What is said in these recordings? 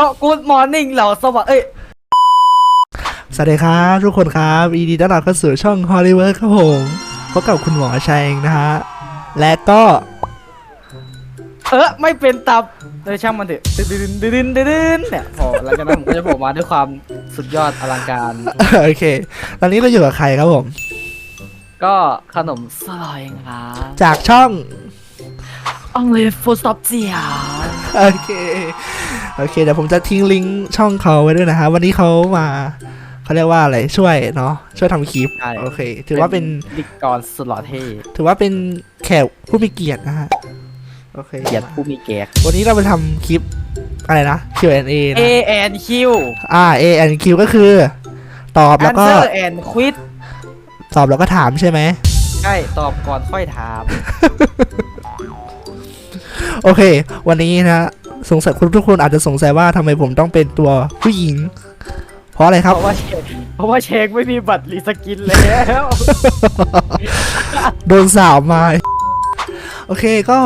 ก็กูดมอร์นิ่งเหล่าสวัสดิ์เอ้ยสวัสดีครับทุกคนครับยินดีต้อนรับเข้าสู่ช่อง Hollywood ครับผมพบกับคุณหมอชัยเองนะฮะ และก็เออไม่เป็นตับเออช่างมันเถอะดึนดึนดึนดึนดึนเนี่ยพอหลังจากนั้นผมก็จะโผล่มาด้วยความสุดยอดอลังการ โอเค ตอนนี้เราอยู่กับใครครับผม ก็ขนมสลอยครับจากช่องอังเลฟูสต็อปเจียโอเค โอเคเดี๋ยวผมจะทิ้งลิงก์ช่องเขาไว้ด้วยนะฮะวันนี้เขามาเขาเรียกว่าอะไรช่วยเนาะช่วยทำคลิปโอเค ถือว่าเป็นดิกรสุดหล่อเท่ถือว่าเป็นแขกผู้มีเกียรตินะฮะโอเคเกียรติผู้มีแกก วันนี้เราไปทำคลิปอะไรนะ Q&A นะ A and Q อ่า A and Q ก็คือ ตอบแล้วก็ Answer and Quit ตอบแล้วก็ถามใช่ไหม ใช่ตอบก่อนค่อยถาม โอเค วันนี้นะ สงสัยคุณทุกคนอาจจะสงสัยว่าทำไมผมต้องเป็นตัวผู้หญิง เพราะอะไรคเพรับ ราะว่าเชคเพราะว่าเชคไม่มีบัตรรีสกินแล้วโดนสาวมา โอเคก็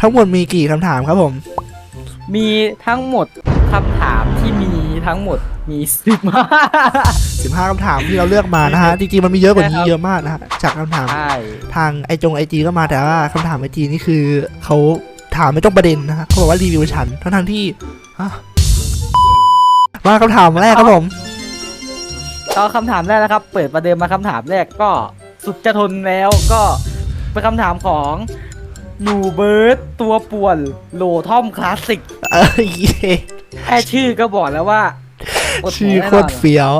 ทั้งหมดมีกี่คำถามครับผม มีทั้งหมดคำถามที่มีทั้งหมดมีสิบ15คำถามที่เราเลือกมานะฮะ จริงๆมันมีเยอะกว่านี้ใช่ครับ เยอะมากนะฮะ จากคำถาม ใช่ ทางไอจงไอจีก็มาแต่ว่าคำถามไอจีนี่คือเขา ถามไม่ตรงประเด็นนะฮะเขาบอกว่ารีวิวฉันทั้งทางๆที่ฮะมาคำถามแรกครับผมก็คำถามแรกนะครับ เปิดประเดิมมาคำถามแรกก็สุดจะทนแล้วก็เป็นคำถามของหนูเบิร์ดตัวป่วนโลทอมคลาสสิกเอ้ยแค่ชื่อก็บอกแล้วว่าดชื่อแน่โคนตรเฟี้ยว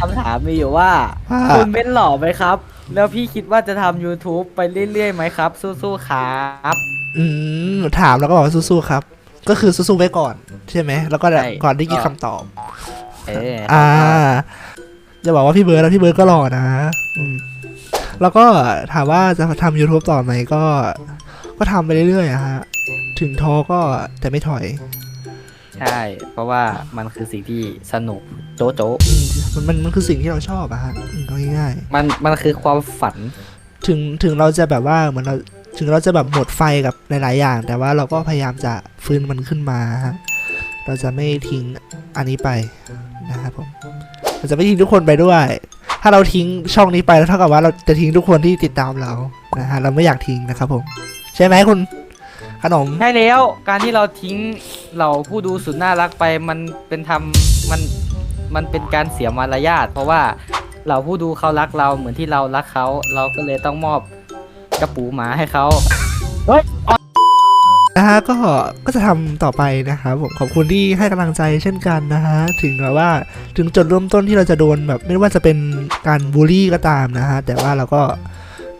คำถามมีอยู่ว่าว่าคุณเบ้นหล่อไหมครับ แล้วพี่คิดว่าจะทำ YouTube ไปเรื่อยๆไหมครับ สู้ๆครับ อืมถามแล้วก็บอกว่าสู้ๆครับ ก็คือสู้ๆไว้ก่อน ใช่ไหมแล้วก็ใช่ ก่อนได้ยินคำตอบ เอออ่า จะบอกว่าพี่เบิร์ดแล้วพี่เบิร์ดก็หล่อนะอืมแล้วก็ถามว่าจะทำ YouTube ต่อไหมก็ ก็ทำไปเรื่อยๆอะฮะ ถึงท้อก็แต่ไม่ถอย ใช่ เพราะว่ามันคือสิ่งที่สนุกโจ๊ะโจ๊ะอืมมันมันมันคือสิ่งที่เราชอบอะฮะอืมก็ง่ายมันมันคือความฝัน ๆถึงถึงเราจะแบบว่าเหมือนเราถึงเราจะแบบหมดไฟกับหลาย ๆ อย่าง แต่ว่าเราก็พยายามจะฟื้นมันขึ้นมาฮะเราจะไม่ทิ้งอันนี้ไปนะครับผมเราจะไม่ทิ้งทุกคนไปด้วย ถ้าเราทิ้งช่องนี้ไปแล้วเท่ากับว่าเราจะทิ้งทุกคนที่ติดตามเรานะฮะเราไม่อยากทิ้งนะครับผม ใช่ไหมคุณขนม ใช่แล้วการที่เราทิ้ง เราผู้ดูสุดน่ารักไปมันเป็นทำมันมันเป็นการเสียมารยาทเพราะว่าเราผู้ดูเขารักเราเหมือนที่เรารักเขาเราก็เลยต้องมอบกระปูหมาให้เขาเฮ้ยนะฮะก็ก็จะทำต่อไปนะครับผมขอบคุณที่ให้กำลังใจเช่นกันนะฮะถึงแบบว่าถึงจุดเริ่มต้นที่เราจะโดนแบบ ไม่ว่าจะเป็นการบูลลี่ก็ตามนะฮะแต่ว่าเราก็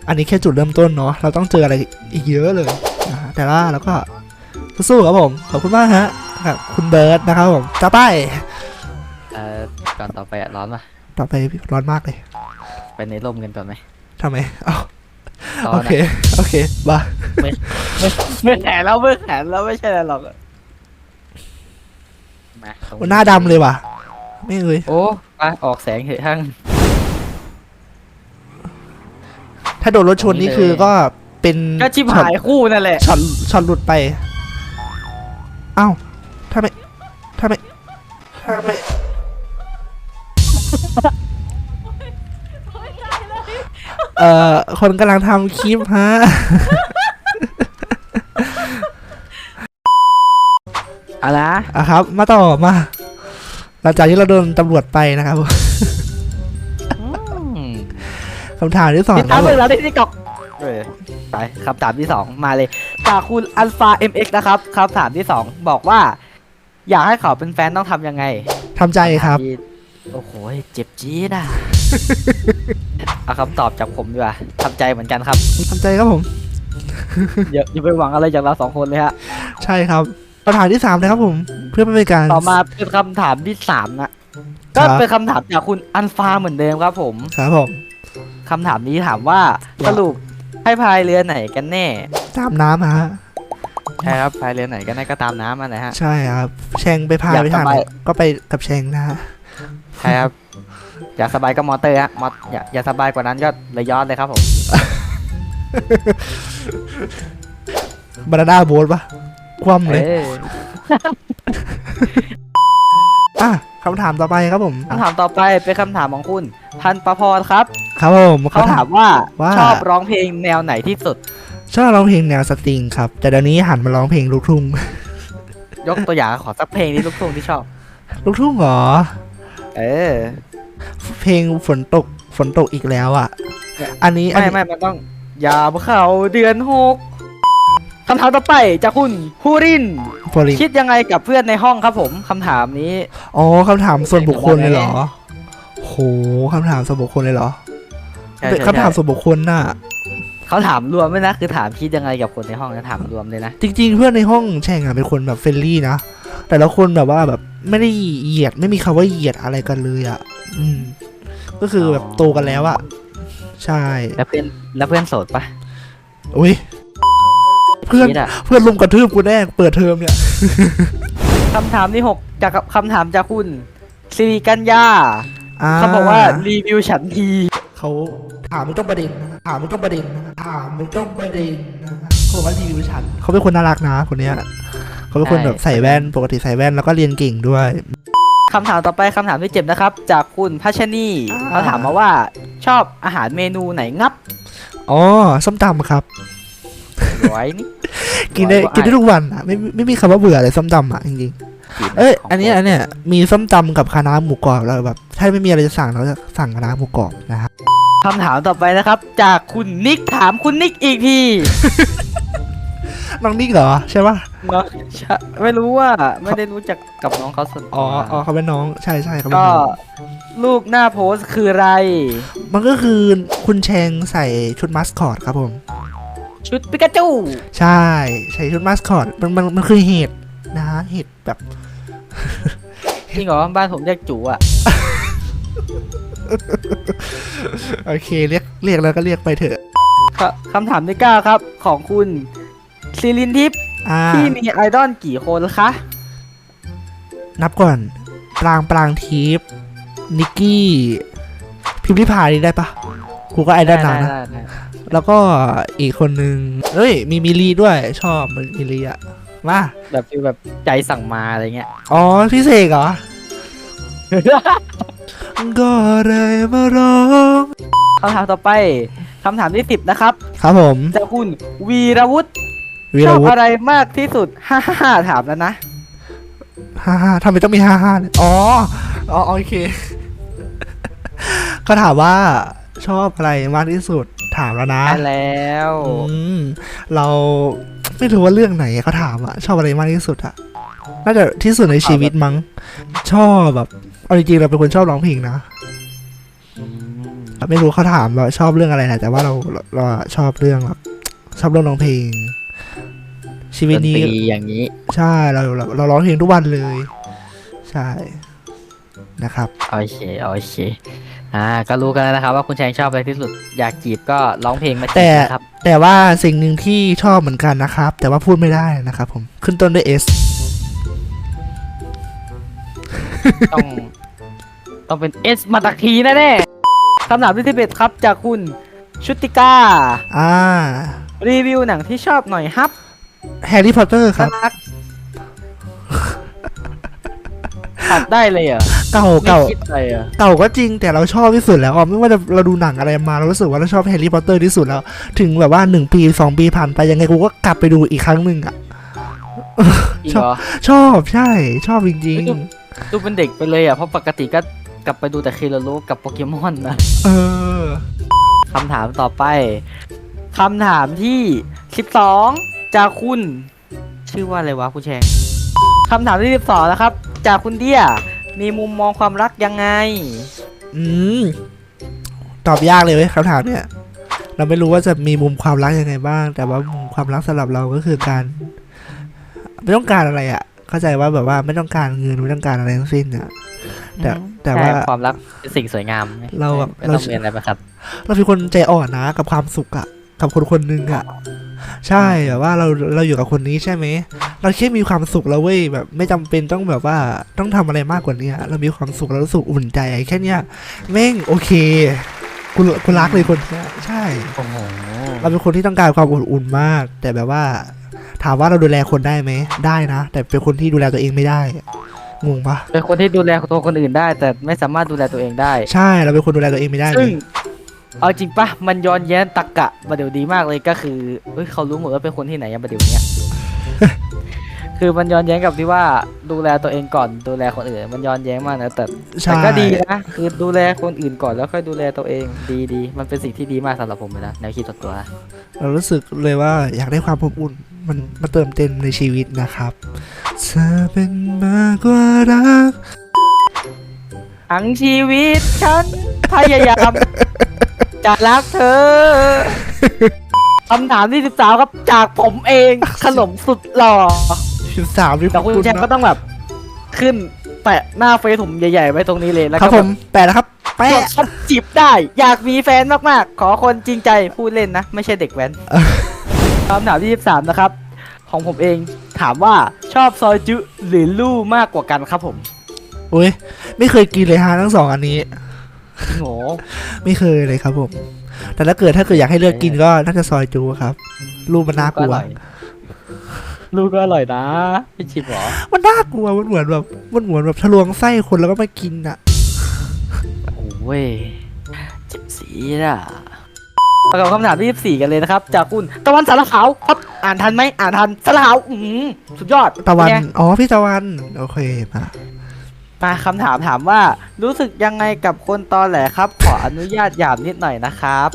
อันนี้แค่จุดเริ่มต้นเนาะเราต้องเจออะไรอีกเยอะเลยนะะแต่ว่าเราก็ สู้ๆครับผม ขอบคุณมากฮะกับคุณเบิร์ดนะครับผมต่อไปเอ่อก่อนต่อไปอะร้อนปะต่อไปร้อนมากเลย ไปในร่มกันก่อนไหมทำไมอ้าวร้อโอนเค อะโอเคบ้าเมื่อแขนแล้วเมื่อแขนแล้วไม่ใช่อะไรหรอกมาตรงมันหน้าดำเลยว่ะ ไม่เอ้ย โอ้ไปออกแสงเถอะทั้ง ถ้าโดนรถชนนี่คือก็เป็นก็ชิบหายคู่นั่นแหละ ช็อตช็อตหลุดไปเอ้า ทำไมทำไมทำไมเอ่อ คนกำลังทำคลิปฮะอะนะอะครับ มาต่อมา หลังจากที่เราโดนตำรวจไปนะครับ คำถามที่สองติดคตารัมบเรื่องราวที่ที่กอกเออไปคำถามที่สองมาเลยจากคุณอัลฟา MX นะครับคำถามที่สองบอกว่า อยากให้เขาเป็นแฟนต้องทำยังไงทำใจครับ ที่โอ้โหเจ็บจี๊ดอะ เอาคำตอบจากผมดีกว่าทำใจเหมือนกันครับ ทำใจครับผม อย่าอย่าไปหวังอะไรจากเราสองคนเลยฮะ ใช่ครับคำถามที่สามนะครับผม เพื่อไม่เป็นการ ต่อมาเป็นคำถามที่สามนะครัก็บเป็นคำถามจากคุณอัลฟาเหมือนเดิมครับผมครับผม คำถามนี้ถามว่าว่าสรุปให้พายเรือไหนกันแน่ ตามน้ำฮะ ใช่ครับพายเรือไหนกันแน่ก็ตามน้ำมาเลยฮะ ใช่ครับ แชงไปพาอยากไปทางไหนสบาย ก็ไปกับแชงนะฮะใช่ครับอยากสบายก็มอเตอร์ฮะมออยากอยากสบายกว่านั้นก็เลยย้อนเลยครับผมบานาน่าโบ๊ทปะคว่ำเลย เอออะคำถามต่อไปครับผมคำถามต่อไปเป็นคำถามของคุณพันประพรครับ ครับผมเขาถามว่าว่า ชอบร้องเพลงแนวไหนที่สุด ชอบร้องเพลงแนวสตริงครับ แต่เดี๋ยวนี้หันมาร้องเพลงลูกทุ่ง ยกตัวอย่างขอสักเพลงนี้ลูกทุ่งที่ชอบ ลูกทุ่งเหรอ เออ เพลงฝนตกฝนตกอีกแล้วอะ อันนี้อันไม่นี้ไม่มันต้องยามเข้าเดือนหกคำถามต่อไปจากคุณฮูรินโฟลินคิดยังไงกับเพื่อนในห้องครับผมคำถามนี้ อ๋อคำถามส่วนบุคคลเลยเหรอโหคำถามส่วนบุคคลเลยเหรอใช่เป็นใช่ คำถามใช่ส่วนบุคคลน่ะ เขาถามรวมไหมนะ คือถามคิดยังไงกับคนในห้องนะถามรวมเลยนะ จริง ๆ เพื่อนในห้องแช่งอะเป็นคนแบบเฟรนลี่นะ แต่ละคนแบบว่าแบบไม่ได้เหยียดไม่มีคำว่าเหยียดอะไรกันเลยอะอืม ก็คือแบบโตกันแล้วอะใช่ แล้วเพื่อนแล้วเพื่อนโสดปะอุ้ยเพื่อนคิดอะ เพื่อนลุมกระทืบกูแน่เปิดเทอมเนี่ย คำถามที่หกจากคำถามจากคุณสิริกัญญาอ่าเขาบอกว่ารีวิวฉันที เขาถามไม่ต้องประเด็นนะถามไม่ต้องประเด็นนะถามไม่ต้องประเด็นนะเขาบอกว่ารีวิวฉันเขาเป็นคนน่ารักนะคนเนี้ยเขาเป็นคนแบบใส่แว่นปกติใส่แว่นแล้วก็เรียนเก่งด้วยคำถามต่อไปคำถามที่เจ็ดนะครับ จากคุณพัชนีอ่าเขาถามมาว่าชอบอาหารเมนูไหนงับอ๋อส้มตำครับไว้นี่กินได้ร้อยกว่ากินได้ทุกวันอะไม่ไม่ไม่มีคำว่าเบื่อเลยส้มตำอะจริงๆเอ้ยอันเนี้ยอันเนี้ยมีส้มตำกับคณะน้าหมูกรอบแล้วแบบ ถ้าไม่มีอะไรจะสั่งเราจะสั่งคณะน้าหมูกรอบนะฮะคำถามต่อไปนะครับ จากคุณนิกถามคุณนิกอีกที น้องนิกเหรอใช่ปะเนอะใช่ไม่รู้ว่าไม่ได้รู้จักกับน้องเขาส่วนตัวอ๋ออ๋อเขาเป็นน้องใช่ใช่เขาเป็นก็น้องรูปหน้าโพสต์คืออะไร มันก็คือคุณแชงใส่ชุดมัสคอตครับผม ชุดปิกาจูใช่ใส่ชุดมัสคอตมันมันมันคือเห็ดนะฮะเห็ดแบบ จริงเหรอบ้านผมเรียกจูอะ โอเคเรียกเรียกแล้วก็เรียกไปเถอะครับคำถามที่เก้าครับ ของคุณซิลินทิพย์อ่าที่มีไอดอลกี่คนคะ นับก่อน ปรางปรางทิพย์นิกกี้ พิมพ์ริพายนี่ได้ปะกูก็ไอดอลนานนะ ได้ได้แล้วก็อีกคนนึงเอ้ย มีมิลลีด้วย ชอบมิลลีอะมา แบบฟีลแบบใจสั่งมาอะไรเงี้ย อ๋อพี่เสกเหรอ ก็เลยมาร้องคำถามต่อไปคำถามที่สิบนะครับครับผมจากคุณวีรวุฒิวีชรอบวุฒิอะไรมากที่สุดฮ่าฮ่าถามแล้วนะฮ่าฮ่าทำไมต้องมีฮ่าฮ่าเนี่ยอ๋ออ๋อโอเค ก็ถามว่าชอบอะไรมากที่สุดถามแล้วนะได้แล้วอืมเราไม่รู้ว่าเรื่องไหนเขาถามอะชอบอะไรมากที่สุดอะน่าจะที่สุดในชีวิตมั้ง ชอบแบบ เอาจริงๆเราเป็นคนชอบร้องเพลงนะไม่รู้เขาถามเราชอบเรื่องอะไรนะแต่ว่าเราเราเราชอบเรื่องแบบชอบเรื่องร้องเพลง ชีดวิตนนี้ตรีอย่างนี้ ใช่เราเราเราร้องเพลงทุกวันเลย ใช่นะครับโอเคโอเคอ่าก็รู้กันแล้วนะครับ ว่าคุณแชงชอบอะไรที่สุดอยากจีบก็ร้องเพลงมาจีแต่บนะครับ แต่ว่าสิ่งหนึ่งที่ชอบเหมือนกันนะครับ แต่ว่าพูดไม่ได้นะครับ ผมขึ้นต้นด้วย S ต้อง ต้องเป็นเอสมาตักทีแน่ๆคำถามที่สิบเอ็ดครับจากคุณชุติกาอ่า รีวิวหนังที่ชอบหน่อยครับแฮร์รี่พอตเตอร์ครับนักตัดได้เลยเหรอเก่าไม่เก่าคิดเลยเหรอเก่าก็จริงแต่เราชอบที่สุดแล้วอะไม่ว่าจะเราดูหนังอะไรมาเรารู้สึกว่าเราชอบแฮร์รี่พอตเตอร์ที่สุดแล้ว ถึงแบบว่าหนึ่งปีสองปีผ่านไปยังไงกูก็กลับไปดูอีกครั้งหนึ่งอะจริงเหรอชอบใช่ ชอบจริงดูเป็นเด็กไปเลยอะเพราะปกติก็ กลับไปดูแต่เคโรโลกับโปเกมอนนะๆเออคำถามต่อไปคำถามที่ 12 จากคุณ ชื่อว่าอะไรวะคุณแชงคำถามที่ 12 นะครับ จากคุณเดียมีมุมมองความรักยังไง อืม ตอบยากเลยเว้ยคำถามเนี่ย เราไม่รู้ว่าจะมีมุมความรักยังไงบ้าง แต่ว่ามุมความรักสำหรับเราก็คือการ ไม่ต้องการอะไรอะ่ะ เข้าใจว่าแบบว่าไม่ต้องการเงินไม่ต้องการอะไรทั้งสิ้นอะแต่อืมแต่ว่าใช่ความรักเป็นสิ่งสวยงาม เราแบบไม่ต้องเราเรียนอะไรไปครับ เราเป็นคนใจอ่อนนะกับความสุขอะกับคนคนหนึ่งอะใช่แบบว่าเราเราอยู่กับคนนี้ใช่ไหมเราแค่มีความสุขแล้วเว้ยแบบ ไม่จำเป็นต้องแบบว่าต้องทำอะไรมากกว่านี้เรามีความสุขเรารู้สึกอุ่นใจแค่เนี้ยแม่งโอเคกูกูรักเลยคนเนี้ยใช่โอ้โหเราเป็นคนที่ต้องการความอบอุ่นมาก แต่แบบว่า ถามว่าเราดูแลคนได้ไหมได้นะ แต่เป็นคนที่ดูแลตัวเองไม่ได้งงปะเป็นคนที่ดูแลตัวคนอื่นได้ แต่ไม่สามารถดูแลตัวเองได้ ใช่เราเป็นคนดูแลตัวเองไม่ได้เลซึ่งยเอาจริงปะมันย้อนแย้งตักกะมาเดี๋ยวดีมากเลยก็คือเฮ้ยเขารู้หมดว่าเป็นคนที่ไหนยังมาเดี๋ยวเนี้ย คือมันย้อนแย้งกับที่ว่าดูแลตัวเองก่อนดูแลคนอื่น มันย้อนแย้งมากนะแต่ใช่ แต่ก็ดีนะคือดูแลคนอื่นก่อนแล้วค่อยดูแลตัวเองดีดีมันเป็นสิ่งที่ดีมากสำหรับผมเลยนะแนวคิดส่วนตัวนะเรารู้สึกเลยว่าอยากได้ความอบอุ่นมันมาเติมเต็มในชีวิตนะครับเธอเป็นมากกว่ารัก ทั้งชีวิตฉันพยายามจะรักเธอคำถามที่สิบสามครับจากผมเองขนมสุดหล่อ สิบสามนี่แต่คุณแชมป์ก็ต้องแบบ ขึ้นแปะหน้าเฟซผมใหญ่ๆไว้ตรงนี้เลยแล้วครัก็บผแบบมแปะแล้วครับกแปะดชับจีบได้ อยากมีแฟนมากๆ ขอคนจริงใจพูดเล่นนะ ไม่ใช่เด็กแว้นคำถามที่23นะครับ ของผมเองถามว่าชอบซอยจุหรือลู่มากกว่ากันครับผมโอ้ยไม่เคยกินเลยฮะทั้งสองอันนี้ จริงโหไม่เคยเลยครับผม แต่ถ้าเกิดถ้าเกิดอยากให้เลือกกินก็น่าจะซอยจูครับรูปมันน่ากลัว ลูกก็อร่อยนะไม่ชิมหรอมันน่ากลัวมันเหมือนแบบมันเหมือนแบบทะลวงไส้คนแล้วก็มากินอะโอ้ยเจ็บสีอะประกอบคำถามที่ 24 กันเลยนะครับ จากคุณตะวันสารขาวครับอ่านทันไหมอ่านทันสารขาวอืมสุดยอดตะวันเป็ไงอ๋อพี่ตะวันโอเคมามาคำถามถามว่า รู้สึกยังไงกับคนตอแหลครับ ขออนุญาตหยามนิดหน่อยนะครับ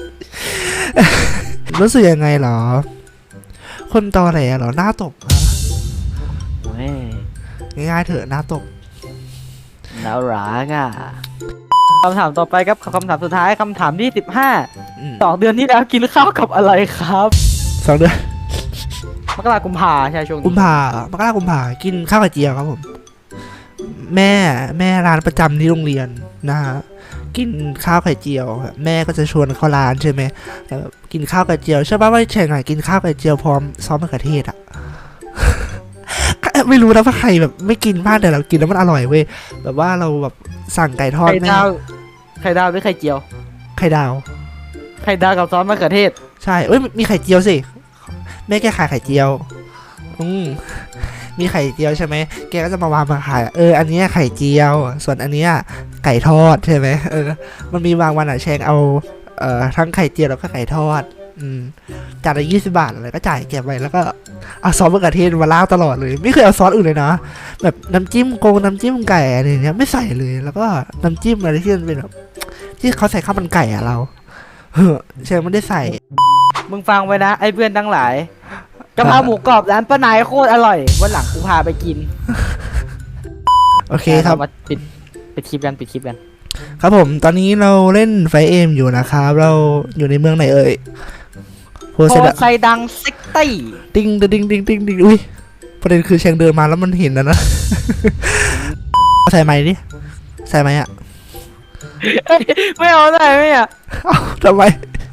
รู้สึกยังไงเหรอ คนตอแหลเหรอหน้าตบฮะเว้ยง่ายๆเถอะหน้าตบน่ารักอะคำถามต่อไปครับคำถามสุดท้ายคำถามที่15อืมสองเดือนที่แล้วกินข้าวกับอะไรครับสองเดือนมกรากุมภาใช่ช่วงกุมนี้ภามกรากุมภากินข้าวไข่เจียวครับผม แม่แม่ร้านประจำที่โรงเรียนนะฮะ กินข้าวไข่เจียวครับแม่ก็จะชวนเข้าร้านใช่ไหมแล้วแบบกินข้าวไข่เจียวใช่ป่ะว่าแข่งหน่อยกินข้าวไข่เจียวพร้อมซอสมะเขือเทศอะไม่รู้นะว่าใครแบบไม่กินบ้างแต่เรากินแล้วมันอร่อยเว้ยแบบว่าเราแบบสั่งไก่ทอดไข่แม่ดาวไข่ดาวหรือไข่เจียว ไข่ดาว ไข่ดาวกับซอสมะเขือเทศ ใช่เอ้ยมีไข่เจียวสิแม่แกขายไข่เจียว อืม มีไข่เจียวใช่ไหมแกก็จะมาวางมาขายเอออันนี้ไข่เจียว ส่วนอันนี้ไก่ทอดใช่ไหมเออ มันมีบางวันอะแชงเอาเอ่อทั้งไข่เจียวแล้วก็ไก่ทอด อืมจานละยี่สิบาทอะไรก็จ่ายเก็บไว้แล้วก็เอาซอสมะเขือเทศมาลาดตลอดเลย ไม่เคยเอาซอสอื่นเลยนะแบบน้ำจิ้มโกงน้ำจิ้มไก่อะไรเนี้ยไม่ใส่เลย แล้วก็น้ำจิ้มอะไรที่มันเป็นแบบที่เขาใส่ข้าวมันไก่อะเราเฮ้อแชงไม่ได้ใส่มึงฟังไว้นะไอ้เพื่อนทั้งหลาย กะเพราหมูกรอบร้านป้านายโคตรอร่อย วันหลังกูพาไปกินโอเคครับามาปิดปิดคลิปกันปิดคลิปกัน ครับผม ตอนนี้เราเล่นไฟเอ็มอยู่นะครับ เราอยู่ในเมืองไหนเอ่ยโพโคเซดไซดังเซ็กตี้ติ้งติ้งติ้งติ้งติ้งอุ้ยประเด็นคือเชียงเดินมาแล้วมันเห็นแล้วนะ ใส่ไหมค์ดิใส่ไหมค์อะไม่เอาได้ไหมอะ เอ้าทำไม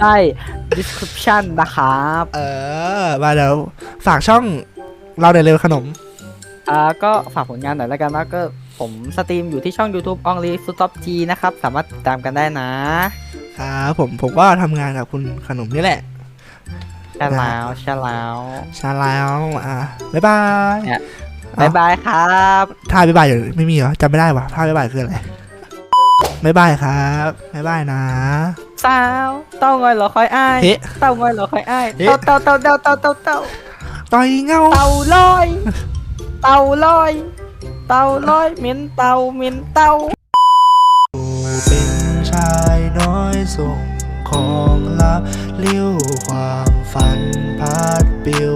ใต้ description นะครับเออ มาเดี๋ยวฝากช่องเราเดี๋ยวเร็วขนม อ่าก็ฝากผลงานหน่อยแล้วกันนะก็ผมสตรีมอยู่ที่ช่อง YouTube อองลีฟุตท็อปจีนะครับ สามารถติดตามกันได้นะครับผมผมก็ทำงานกับคุณขนมนี่แหละใช่แล้วใช่แล้วชาแล้วอะบ๊ายบายเนี่ยบ๊ายบายครับท่าบ๊ายบายอยู่ไม่มีเหรอจำไม่ได้วะท่าบ๊ายบายคืออะไร บ๊ายบายครับบ๊ายบายนะ สาวเต้างอยเหรอคอยอ้ายเฮ้ เต้างอยเหรอคอยอ้ายเฮ้ เต้าเต้าเต้าเต้าเต้าเต้าเต้าต่อยเงาเต่าลอย เต่าลอย เต่าลอยเหม็นเต่าเหม็นเต่าเป็นชายน้อยส่งของลับเลี้ยวความฝันพัดปิว